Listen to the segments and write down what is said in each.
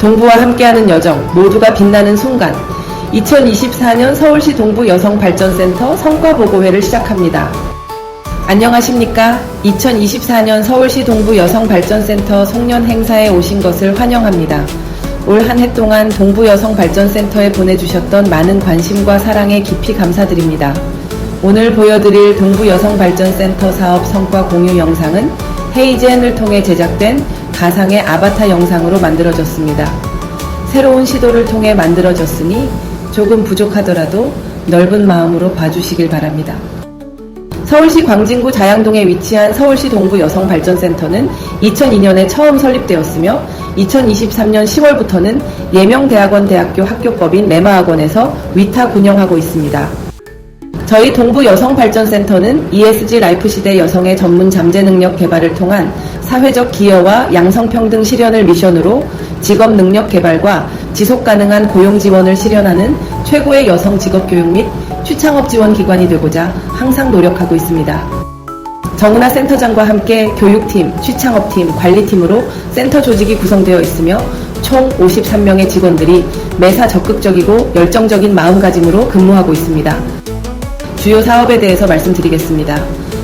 동부와 함께하는 여정, 모두가 빛나는 순간. 2024년 서울시 동부 여성발전센터 성과보고회를 시작합니다. 안녕하십니까? 2024년 서울시 동부 여성발전센터 송년 행사에 오신 것을 환영합니다. 올 한 해 동안 동부 여성발전센터에 보내주셨던 많은 관심과 사랑에 깊이 감사드립니다. 오늘 보여드릴 동부 여성발전센터 사업 성과 공유 영상은 헤이젠을 통해 제작된 가상의 아바타 영상으로 만들어졌습니다. 새로운 시도를 통해 만들어졌으니 조금 부족하더라도 넓은 마음으로 봐주시길 바랍니다. 서울시 광진구 자양동에 위치한 서울시 동부 여성발전센터는 2002년에 처음 설립되었으며 2023년 10월부터는 예명대학원 대학교 학교법인 매마학원에서 위탁 운영하고 있습니다. 저희 동부 여성발전센터는 ESG 라이프 시대 여성의 전문 잠재 능력 개발을 통한 사회적 기여와 양성평등 실현을 미션으로 직업 능력 개발과 지속 가능한 고용 지원을 실현하는 최고의 여성 직업 교육 및 취창업 지원 기관이 되고자 항상 노력하고 있습니다. 정은하 센터장과 함께 교육팀, 취창업팀, 관리팀으로 센터 조직이 구성되어 있으며 총 53명의 직원들이 매사 적극적이고 열정적인 마음가짐으로 근무하고 있습니다. 주요 사업에 대해서 말씀드리겠습니다.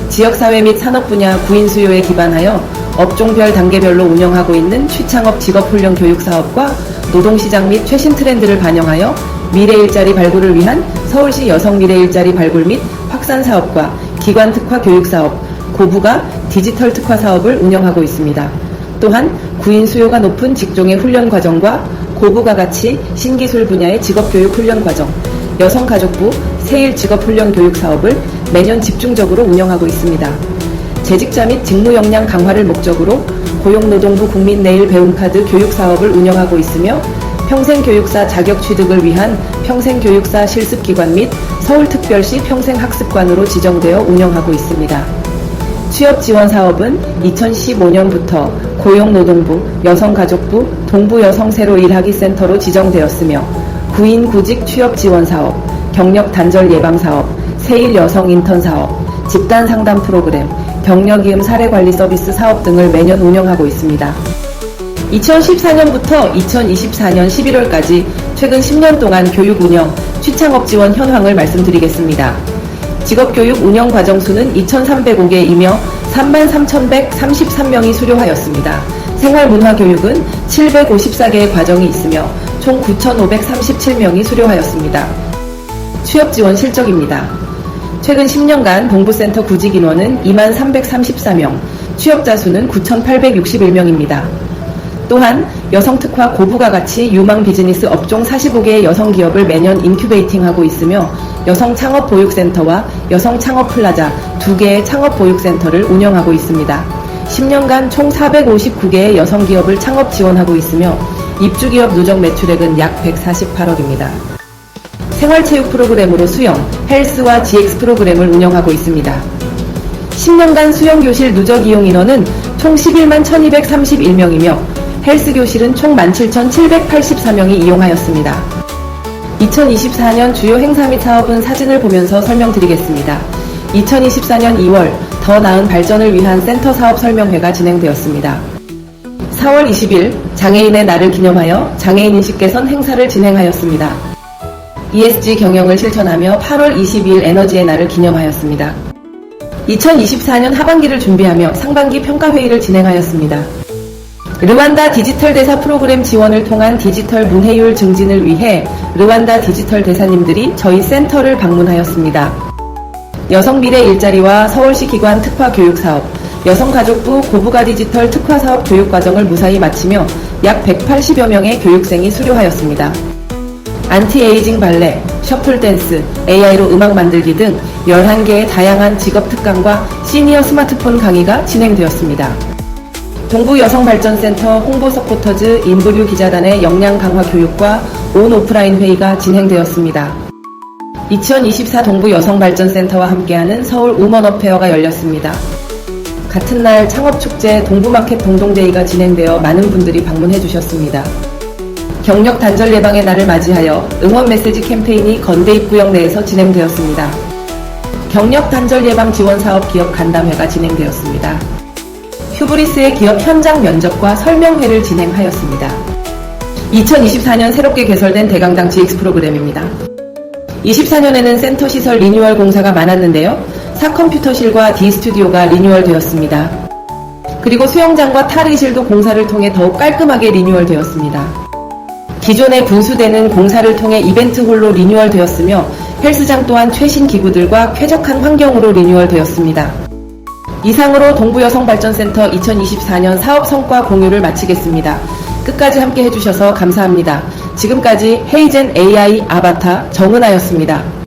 지역사회 및 산업 분야 구인 수요에 기반하여 업종별 단계별로 운영하고 있는 취창업 직업훈련 교육 사업과 노동시장 및 최신 트렌드를 반영하여 미래 일자리 발굴을 위한 서울시 여성 미래 일자리 발굴 및 확산 사업과 기관 특화 교육 사업, 고부가 디지털 특화 사업을 운영하고 있습니다. 또한 구인 수요가 높은 직종의 훈련 과정과 고부가 같이 신기술 분야의 직업교육 훈련 과정, 여성가족부 세일 직업훈련 교육 사업을 매년 집중적으로 운영하고 있습니다. 재직자 및 직무 역량 강화를 목적으로 고용노동부 국민내일 배움카드 교육 사업을 운영하고 있으며 평생교육사 자격 취득을 위한 평생교육사 실습기관 및 서울특별시 평생학습관으로 지정되어 운영하고 있습니다. 취업 지원 사업은 2015년부터 고용노동부, 여성가족부, 동부여성새로 일하기 센터로 지정되었으며 구인 구직 취업 지원 사업, 경력 단절 예방 사업, 세일 여성 인턴 사업, 집단 상담 프로그램, 경력이음 사례 관리 서비스 사업 등을 매년 운영하고 있습니다. 2014년부터 2024년 11월까지 최근 10년 동안 교육 운영, 취창업 지원 현황을 말씀드리겠습니다. 직업교육 운영 과정 수는 2,305개이며 33,133명이 수료하였습니다. 생활문화교육은 754개의 과정이 있으며 총 9,537명이 수료하였습니다. 취업 지원 실적입니다. 최근 10년간 동부센터 구직 인원은 2만 334명, 취업자 수는 9,861명입니다. 또한 여성특화 고부가 같이 유망 비즈니스 업종 45개의 여성 기업을 매년 인큐베이팅하고 있으며 여성 창업 보육센터와 여성 창업 플라자 2개의 창업 보육센터를 운영하고 있습니다. 10년간 총 459개의 여성 기업을 창업 지원하고 있으며 입주 기업 누적 매출액은 약 148억입니다. 생활체육 프로그램으로 수영, 헬스와 GX 프로그램을 운영하고 있습니다. 10년간 수영교실 누적 이용 인원은 총 11만 1231명이며 헬스 교실은 총 17,784명이 이용하였습니다. 2024년 주요 행사 및 사업은 사진을 보면서 설명드리겠습니다. 2024년 2월 더 나은 발전을 위한 센터 사업 설명회가 진행되었습니다. 4월 20일 장애인의 날을 기념하여 장애인 인식 개선 행사를 진행하였습니다. ESG 경영을 실천하며 8월 22일 에너지의 날을 기념하였습니다. 2024년 하반기를 준비하며 상반기 평가회의를 진행하였습니다. 르완다 디지털 대사 프로그램 지원을 통한 디지털 문해율 증진을 위해 르완다 디지털 대사님들이 저희 센터를 방문하였습니다. 여성 미래 일자리와 서울시 기관 특화 교육 사업, 여성가족부 고부가 디지털 특화 사업 교육 과정을 무사히 마치며 약 180여 명의 교육생이 수료하였습니다. 안티에이징 발레, 셔플 댄스, AI로 음악 만들기 등 11개의 다양한 직업 특강과 시니어 스마트폰 강의가 진행되었습니다. 동부 여성발전센터 홍보 서포터즈 인브류 기자단의 역량 강화 교육과 온 오프라인 회의가 진행되었습니다. 2024 동부 여성발전센터와 함께하는 서울 우먼업 페어가 열렸습니다. 같은 날 창업축제 동부마켓 동동데이가 진행되어 많은 분들이 방문해 주셨습니다. 경력 단절 예방의 날을 맞이하여 응원 메시지 캠페인이 건대 입구역 내에서 진행되었습니다. 경력 단절 예방 지원 사업 기업 간담회가 진행되었습니다. 휴브리스의 기업 현장 면접과 설명회를 진행하였습니다. 2024년 새롭게 개설된 대강당 GX 프로그램입니다. 24년에는 센터 시설 리뉴얼 공사가 많았는데요. 사컴퓨터실과 D스튜디오가 리뉴얼 되었습니다. 그리고 수영장과 탈의실도 공사를 통해 더욱 깔끔하게 리뉴얼 되었습니다. 기존의 분수대는 공사를 통해 이벤트 홀로 리뉴얼 되었으며 헬스장 또한 최신 기구들과 쾌적한 환경으로 리뉴얼 되었습니다. 이상으로 동부여성발전센터 2024년 사업 성과 공유를 마치겠습니다. 끝까지 함께 해주셔서 감사합니다. 지금까지 헤이젠 AI 아바타 정은아였습니다.